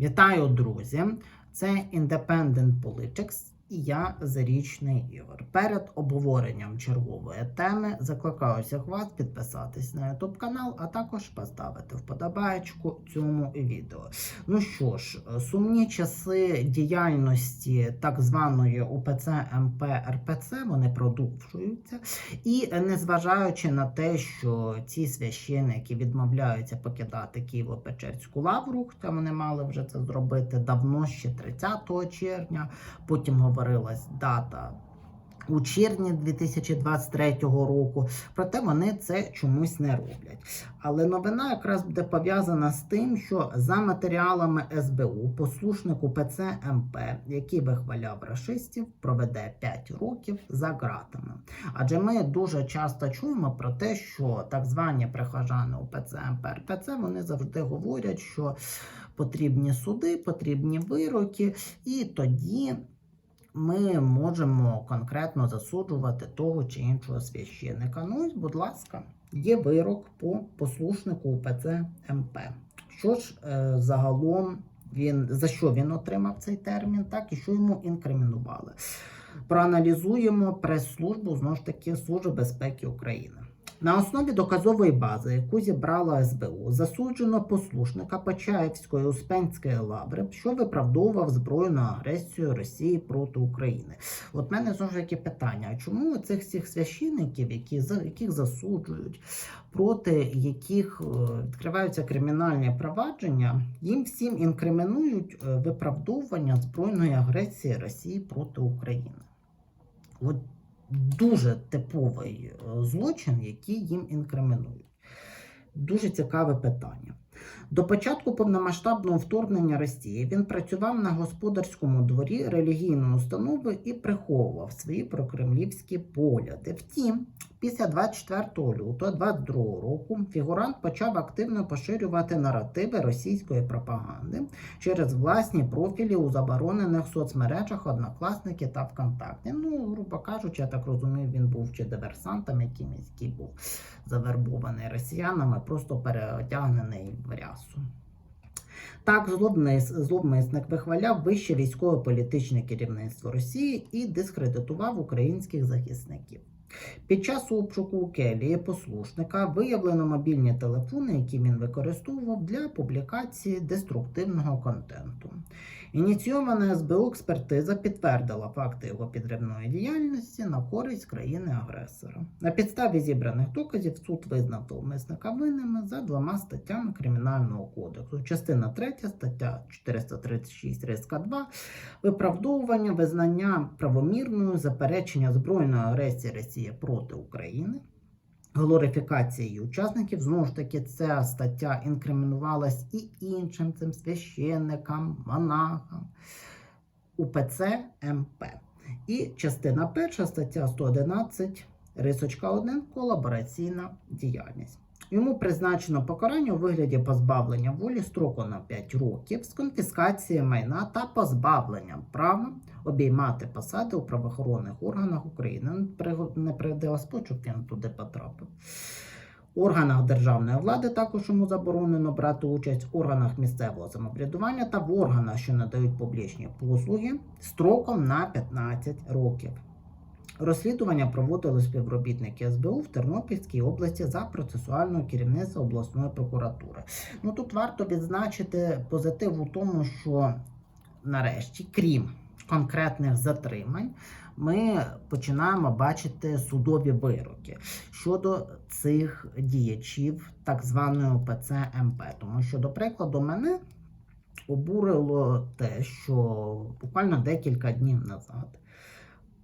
Вітаю, друзі! Це Independent Politics і я Зарічний Ігор. Перед обговоренням чергової теми закликаю всіх вас підписатись на YouTube канал, а також поставити вподобаєчку цьому відео. Ну що ж, сумні часи діяльності так званої УПЦ МП РПЦ вони продовжуються. І незважаючи на те, що ці священники відмовляються покидати Києво-Печерську лавру, хоча вони мали вже це зробити давно, ще 30 червня. Потім говорилась дата. У червні 2023 року, проте вони це чомусь не роблять. Але новина якраз буде пов'язана з тим, що за матеріалами СБУ послушник УПЦ МП, який вихваляв рашистів, проведе 5 років за ґратами. Адже ми дуже часто чуємо про те, що так звані прихожани УПЦ МП РПЦ вони завжди говорять, що потрібні суди, потрібні вироки, і тоді ми можемо конкретно засуджувати того чи іншого священника. Ну ось, будь ласка, є вирок по послушнику УПЦ МП. Що ж е, загалом він за що він отримав цей термін, так і що йому інкримінували? Проаналізуємо прес-службу знову ж таки Служби безпеки України. На основі доказової бази, яку зібрала СБУ, засуджено послушника Почаївської Успенської лаври, що виправдовував збройну агресію Росії проти України. От мене знову ж таки питання: чому цих всіх священників, які яких засуджують, проти яких е, відкриваються кримінальні провадження, їм всім інкримінують е, виправдовування збройної агресії Росії проти України? От дуже типовий е, злочин, який їм інкримінують. Дуже цікаве питання. До початку повномасштабного вторгнення Росії він працював на господарському дворі релігійної установи і приховував свої прокремлівські погляди. Втім, після 24 лютого 2022 року фігурант почав активно поширювати наративи російської пропаганди через власні профілі у заборонених соцмережах Однокласники та ВКонтакті. Ну, грубо кажучи, я так розумію, він був чи диверсантом якимось, який був завербований росіянами, просто переодягнений в рясу. Так, злобнис, злобмисник вихваляв вище військово-політичне керівництво Росії і дискредитував українських захисників. Під час обшуку у келії послушника виявлено мобільні телефони, які він використовував для публікації деструктивного контенту. Ініційована СБУ експертиза підтвердила факти його підривної діяльності на користь країни-агресора. На підставі зібраних доказів суд визнав зловмисника винними за двома статтями Кримінального кодексу. Частина 3, стаття 436 риска 2 виправдовування визнання правомірною заперечення збройної агресії Росії проти України. Глорифікація її учасників знову ж таки ця стаття інкримінувалась і іншим цим священникам, монахам УПЦ МП. І частина перша стаття 111, рисочка 1, колабораційна діяльність. Йому призначено покарання у вигляді позбавлення волі строку на 5 років з конфіскації майна та позбавленням права обіймати посади у правоохоронних органах України. Не придивилась, щоб він туди потрапив. Органах державної влади також йому заборонено брати участь в органах місцевого самоврядування та в органах, що надають публічні послуги, строком на 15 років. Розслідування проводили співробітники СБУ в Тернопільській області за процесуального керівництва обласної прокуратури. Ну тут варто відзначити позитив у тому, що нарешті, крім конкретних затримань, ми починаємо бачити судові вироки щодо цих діячів так званої ОПЦ МП. Тому що, до прикладу, мене обурило те, що буквально декілька днів назад.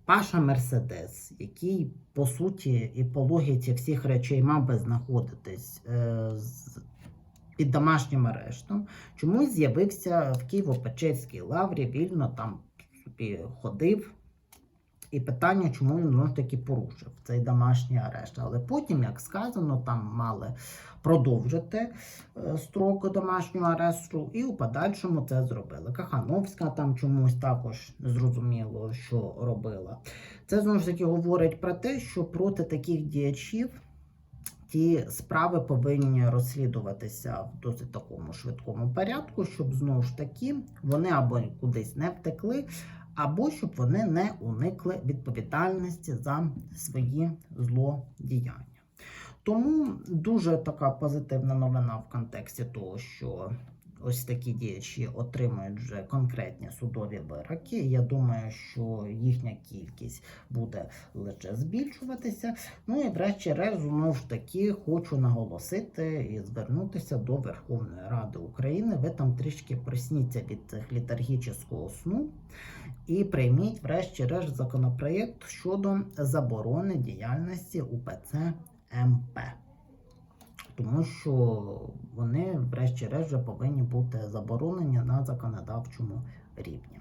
Паша Мерседес, який по суті і по логіці всіх речей мав би знаходитись е, під домашнім арештом, чомусь з'явився в Києво-Печерській лаврі, вільно там собі ходив. І питання, чому він знову ж таки порушив цей домашній арешт. Але потім, як сказано, там мали продовжити е, строк домашнього арешту, і у подальшому це зробили. Кахановська там чомусь також зрозуміло, що робила. Це знову ж таки говорить про те, що проти таких діячів ті справи повинні розслідуватися в досить такому швидкому порядку, щоб знову ж таки вони або кудись не втекли, або щоб вони не уникли відповідальності за свої злодіяння. Тому дуже така позитивна новина в контексті того, що ось такі діячі отримують вже конкретні судові вироки. Я думаю, що їхня кількість буде лише збільшуватися. Ну і врешті-решт, знову ж таки, хочу наголосити і звернутися до Верховної Ради України. Ви там трішки просніться від цих літаргічного сну і прийміть, врешті-решт, законопроєкт щодо заборони діяльності УПЦ МП. Тому що вони, врешті-решт, повинні бути заборонені на законодавчому рівні.